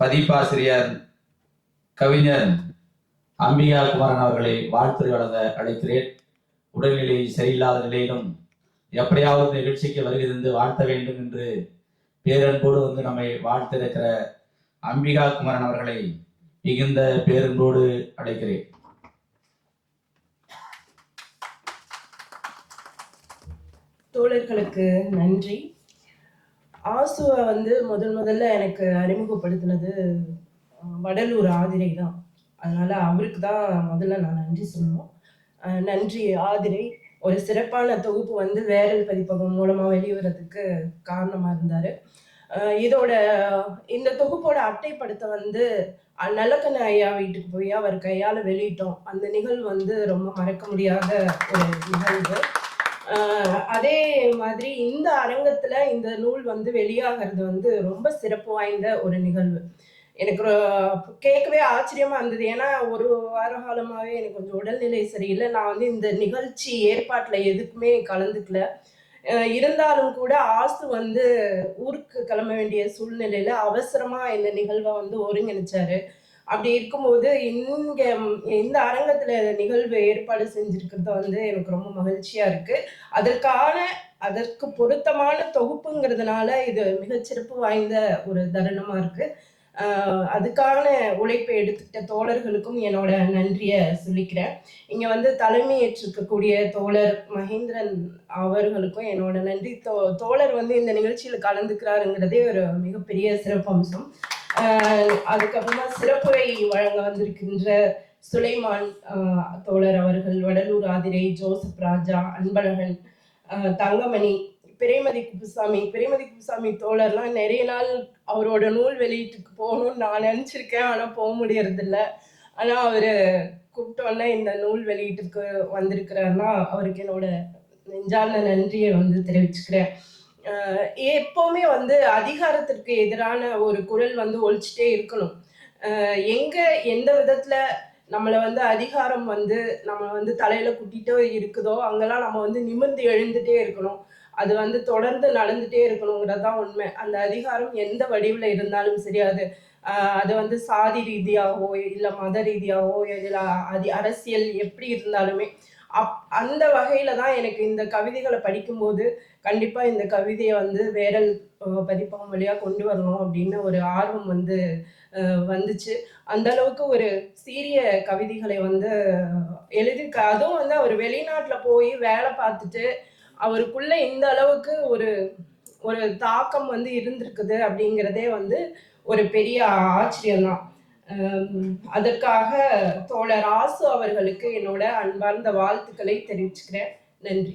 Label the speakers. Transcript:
Speaker 1: பதிப்பாசிரியர் கவிஞர் அம்பிகா குமாரன் அவர்களை வாழ்த்து வழங்க அழைக்கிறேன். உடல்நிலை சரியில்லாத நிலையிலும் எப்படியாவது நிகழ்ச்சிக்கு வருகை வாழ்த்த வேண்டும் என்று பேரன்போடு வந்து நம்மை வாழ்த்திருக்கிற அம்பிகா குமரன் அவர்களை மிகுந்த பேரன்போடு அழைக்கிறேன்.
Speaker 2: தோழர்களுக்கு நன்றி. ஆசுவை வந்து முதல் முதல்ல எனக்கு அறிமுகப்படுத்தினது வடலூர் ஆதிரை தான். அதனால அவருக்கு தான் முதல்ல நான் நன்றி சொல்லணும். நன்றி ஆதிரை. ஒரு சிறப்பான தொகுப்பு வந்து வேரல் பதிப்பகம் மூலமாக வெளிவரதுக்கு காரணமாக இருந்தார். இதோட இந்த தொகுப்போட அட்டைப்படத்தை வந்து நல்லக்கண்ண ஐயா வீட்டுக்கு போய் அவர் கையால் வெளியிட்டோம். அந்த நிகழ்வு வந்து ரொம்ப மறக்க முடியாத ஒரு நிகழ்வு. அதே மாதிரி இந்த அரங்கத்துல இந்த நூல் வந்து வெளியாகிறது வந்து ரொம்ப சிறப்பு வாய்ந்த ஒரு நிகழ்வு. எனக்கு கேட்கவே ஆச்சரியமா இருந்தது. ஏன்னா ஒரு வார காலமாவே எனக்கு கொஞ்சம் உடல்நிலை சரியில்லை. நான் வந்து இந்த நிகழ்ச்சி ஏற்பாட்டுல எதுக்குமே கலந்துக்கல. இருந்தாலும் கூட ஆசு வந்து ஊருக்கு கிளம்ப வேண்டிய சூழ்நிலையில அவசரமா இந்த நிகழ்வை வந்து ஒருங்கிணைச்சாரு. அப்படி இருக்கும்போது இங்க இந்த அரங்கத்துல நிகழ்வு ஏற்பாடு செஞ்சிருக்கிறது வந்து எனக்கு ரொம்ப மகிழ்ச்சியா இருக்கு. அதற்கான அதற்கு பொருத்தமான தொகுப்புங்கிறதுனால இது மிகச்சிறப்பு வாய்ந்த ஒரு தருணமா இருக்கு. அதுக்கான உழைப்பை எடுத்துக்கிட்ட தோழர்களுக்கும் என்னோட நன்றியை சொல்லிக்கிறேன். இங்க வந்து தலைமை ஏற்றிருக்கக்கூடிய தோழர் மகேந்திரன் அவர்களுக்கும் என்னோட நன்றி. தோ தோழர் வந்து இந்த நிகழ்ச்சியில் கலந்துக்கிறாருங்கிறதே ஒரு மிகப்பெரிய சிறப்பம்சம். அதுக்கப்புறமா சிறப்புரை வழங்க வந்திருக்கின்ற சுலைமான் தோழர் அவர்கள் வடலூர் ஆதிரை ஜோசப் ராஜா அன்பழகன் தங்கமணி பிரேமதி குப்புசாமி பிரேமதி குப்புசாமி தோழர்லாம் நிறைய நாள் அவரோட நூல் வெளியீட்டுக்கு போகணும்னு நான் நினச்சிருக்கேன். ஆனால் போக முடியறதில்ல. ஆனால் அவர் கூப்பிட்டோன்னே இந்த நூல் வெளியீட்டுக்கு வந்திருக்கிறாருன்னா அவருக்கு என்னோட நெஞ்சார்ந்த நன்றியை வந்து தெரிவிச்சுக்கிறேன். எப்பவுமே வந்து அதிகாரத்திற்கு எதிரான ஒரு குரல் வந்து ஒழிச்சிட்டே இருக்கணும். ஆஹ் எங்க எந்த விதத்துல நம்மளை வந்து அதிகாரம் வந்து நம்ம வந்து தலையில குட்டிட்டோ இருக்குதோ அங்கெல்லாம் நம்ம வந்து நிமிர்ந்து எழுந்துட்டே இருக்கணும். அது வந்து தொடர்ந்து நடந்துட்டே இருக்கணுங்கிறது தான் உண்மை. அந்த அதிகாரம் எந்த வடிவில் இருந்தாலும் சரி அது அது வந்து சாதி ரீதியாகவோ இல்லை மத ரீதியாகவோ இல்லை அதி அரசியல் எப்படி இருந்தாலுமே அப் அந்த வகையில தான் எனக்கு இந்த கவிதைகளை படிக்கும்போது கண்டிப்பா இந்த கவிதையை வந்து வேரல் பதிப்பகம் வழியா கொண்டு வரணும் அப்படின்னு ஒரு ஆர்வம் வந்து வந்துச்சு. அந்த அளவுக்கு ஒரு சீரிய கவிதைகளை வந்து எழுதி அதுவும் வந்து அவர் வெளிநாட்டில் போய் வேலை பார்த்துட்டு அவருக்குள்ள இந்த அளவுக்கு ஒரு ஒரு தாக்கம் வந்து இருந்திருக்குது அப்படிங்கிறதே வந்து ஒரு பெரிய ஆச்சரியம்தான் தான். அதற்காக தோழர் ராசு அவர்களுக்கு என்னோட அன்பார்ந்த வாழ்த்துக்களை தெரிவிச்சுக்கிறேன். நன்றி.